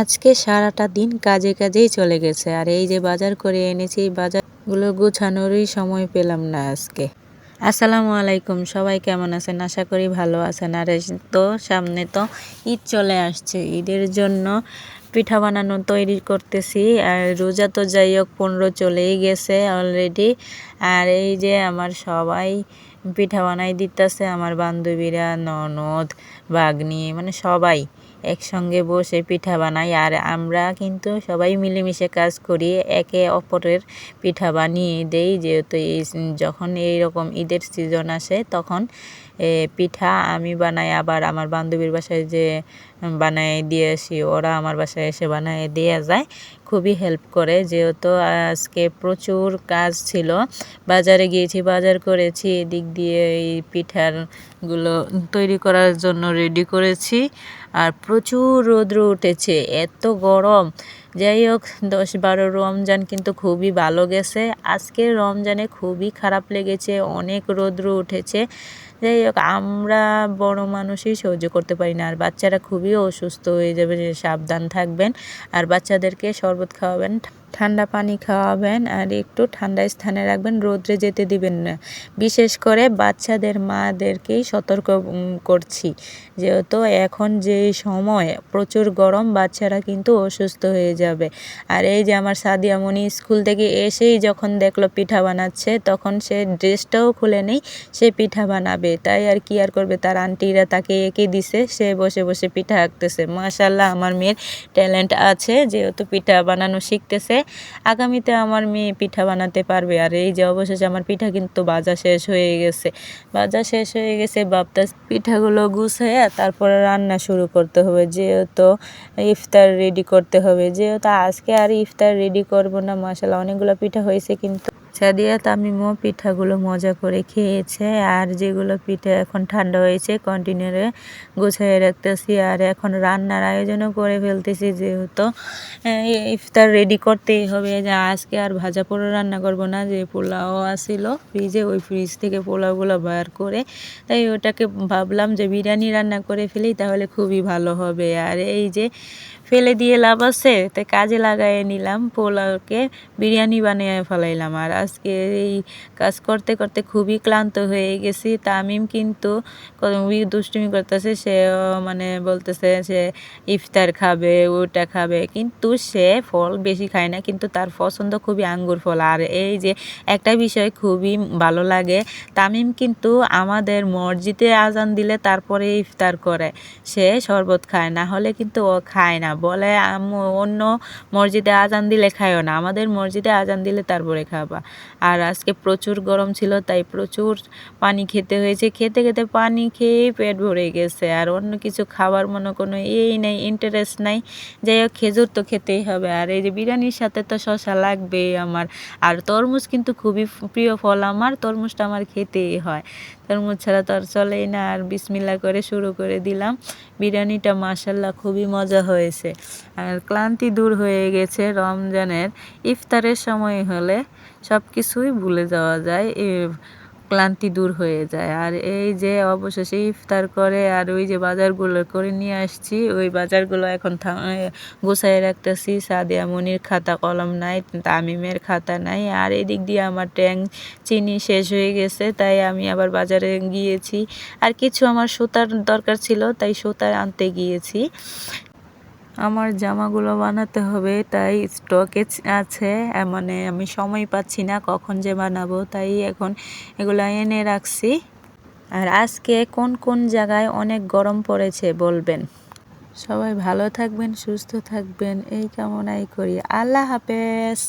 আজকে সারাটা দিন কাজে কাজেই চলে গেছে। আর এই যে বাজার করে এনেছি, এই বাজারগুলো গোছানোরই সময় পেলাম না আজকে। আসসালামু আলাইকুম, সবাই কেমন আছেন? আশা করি ভালো আছেন। আর তো সামনে তো ঈদ চলে আসছে। ঈদের জন্য পিঠা বানানো তৈরি করতেছি। আর রোজা তো যাই হোক, পনেরো চলেই গেছে অলরেডি আর এই যে আমার সবাই পিঠা বানাই দিতেছে, আমার বান্ধবীরা, ননদ বাগনি মানে সবাই। একসঙ্গে বসে পিঠা বানাই, আর আমরা কিন্তু সবাই মিলেমিশে কাজ করি, একে অপরের পিঠা বানিয়ে দেই। যেহেতু এই যখন এইরকম ঈদের সিজন আসে, তখন পিঠা আমি বানাই, আবার আমার বান্ধবীর বাসায় যে বানাই দিয়ে আসি, ওরা আমার বাসায় এসে বানায় দিয়ে যায়। খুবই হেল্প করে, যেহেতু আজকে প্রচুর কাজ ছিল। বাজারে গিয়েছি, বাজার করেছি, এদিক দিয়ে এই পিঠারগুলো তৈরি করার জন্য রেডি করেছি। আর প্রচুর রৌদ্র উঠেছে, এত গরম। যাই হোক, দশ বারো রমজান কিন্তু খুবই ভালো গেছে। আজকে রমজানে খুবই খারাপ লেগেছে, অনেক রৌদ্র উঠেছে। যাই হোক আমরা বড় মানুষই সহ্য করতে পারি না। আর বাচ্চারা খুবই অসুস্থ হয়ে যাবে সাবধান থাকবেন। আর বাচ্চাদেরকে শরবত খাওয়াবেন ঠান্ডা পানি খাওয়াবেন, আর একটু ঠান্ডা স্থানে রাখবেন, রোদ্রে যেতে দিবেন না। বিশেষ করে বাচ্চাদের, মাদেরকেই সতর্ক করছি। যেহেতু এখন যে সময়, প্রচুর গরম, বাচ্চারা কিন্তু অসুস্থ হয়ে যাবে। আর এই যে আমার সাদিয়ামণি স্কুল থেকে এসেই যখন দেখল পিঠা বানাচ্ছে, তখন সে ড্রেসটাও খুলে নেই, সে পিঠা বানাবে। তাই আর কি আর করবে? তার আন্টিরা তাকে এঁকে দিছে, সে বসে বসে পিঠা আঁকতেছে। মাশাল্লাহ আমার মেয়ের ট্যালেন্ট আছে, যেহেতু পিঠা বানানো শিখতেছে। আগামীতে আমার মেয়ে পিঠা বানাতে পারবে। আর এই যে অবশেষে আমার পিঠা কিন্তু বাজা শেষ হয়ে গেছে। বাজা শেষ হয়ে গেছে বাপতা পিঠাগুলো গুছাইয়া তারপরে রান্না শুরু করতে হবে। যেহেতু ইফতার রেডি করতে হবে, যেহেতু আজকে আর ইফতার রেডি করব না মশালা অনেকগুলো পিঠা হয়েছে কিন্তু সাদিয়া তামিমও পিঠাগুলো মজা করে খেয়েছে। আর যেগুলো পিঠা এখন ঠান্ডা হয়েছে কন্টিনিউরে গুছিয়ে রাখতেছি। আর এখন রান্নার আয়োজনও করে ফেলতেছি যেহেতু। ইফতার রেডি করতেই হবে। যে, আজকে আর ভাজা পোড়া রান্না করব না। যে পোলাও আসিল ফ্রিজে, ওই ফ্রিজ থেকে পোলাওগুলো বার করে, তাই ওটাকে ভাবলাম যে বিরিয়ানি রান্না করে ফেলি, তাহলে খুবই ভালো হবে। আর এই যে ফেলে দিয়ে লাভ আছে? তাই কাজে লাগাই নিলাম পোলাওকে, বিরিয়ানি বানিয়ে ফেলাইলাম। আর আজকে এই কাজ করতে করতে খুবই ক্লান্ত হয়ে গেছি। তামিম কিন্তু দুষ্টুমি করতেছে। সে মানে বলতেছে সে ইফতার খাবে ওটা খাবে। কিন্তু সে ফল বেশি খায় না, কিন্তু তার পছন্দ খুবই আঙ্গুর ফল। আর এই যে একটা বিষয় খুবই ভালো লাগে, তামিম কিন্তু আমাদের মসজিদে আজান দিলে তারপরে ইফতার করে। সে শরবত খায়, না হলে কিন্তু ও খায় না। বলে অন্য মসজিদে আজান দিলে খায়ও না। আমাদের মসজিদে আজান দিলে তারপরে খাবা। আর আজকে প্রচুর গরম ছিল, তাই প্রচুর পানি খেতে হয়েছে। খেতে খেতে পানি খেয়েই পেট ভরে গেছে। আর অন্য কিছু খাবার মনে কোনো এই নেই ইন্টারেস্ট নাই। যাই হোক খেজুর তো খেতেই হবে। আর এই যে বিরিয়ানির সাথে তো শশা লাগবে আমার। আর তরমুজ কিন্তু খুবই প্রিয় ফল আমার। তরমুজটা আমার খেতেই হয়। তরমুজ ছাড়া তো আর চলেই না। আর বিসমিল্লা করে শুরু করে দিলাম। বিরিয়ানিটা মাসাল্লাহ খুবই মজা হয়েছে। আর ক্লান্তি দূর হয়ে গেছে রমজানের। ইফতারের সময় হলে সব কিছুই ভুলে যাওয়া যায়। ক্লান্তি দূর হয়ে যায়। আর এই যে অবশেষে ইফতার করে আর ওই যে বাজারগুলো করে নিয়ে আসছি, ওই বাজারগুলো এখন গোছায় রাখতেছি সাদিয়া মনির খাতা কলম নাই, তামিমের খাতা নাই। আর এদিক দিয়ে আমার ট্যাং চিনি শেষ হয়ে গেছে, তাই আমি আবার বাজারে গিয়েছি। আর কিছু আমার সুতার দরকার ছিল, তাই সুতার আনতে গিয়েছি। আমার জামাগুলো বানাতে হবে, তাই স্টকে আছে মানে আমি সময় পাচ্ছি না কখন যে বানাবো, তাই এখন এগুলো এনে রাখছি। আর আজকে কোন কোন জায়গায় অনেক গরম পড়েছে বলবেন। সবাই ভালো থাকবেন, সুস্থ থাকবেন, এই কামনাই করি। আল্লাহ হাফেজ।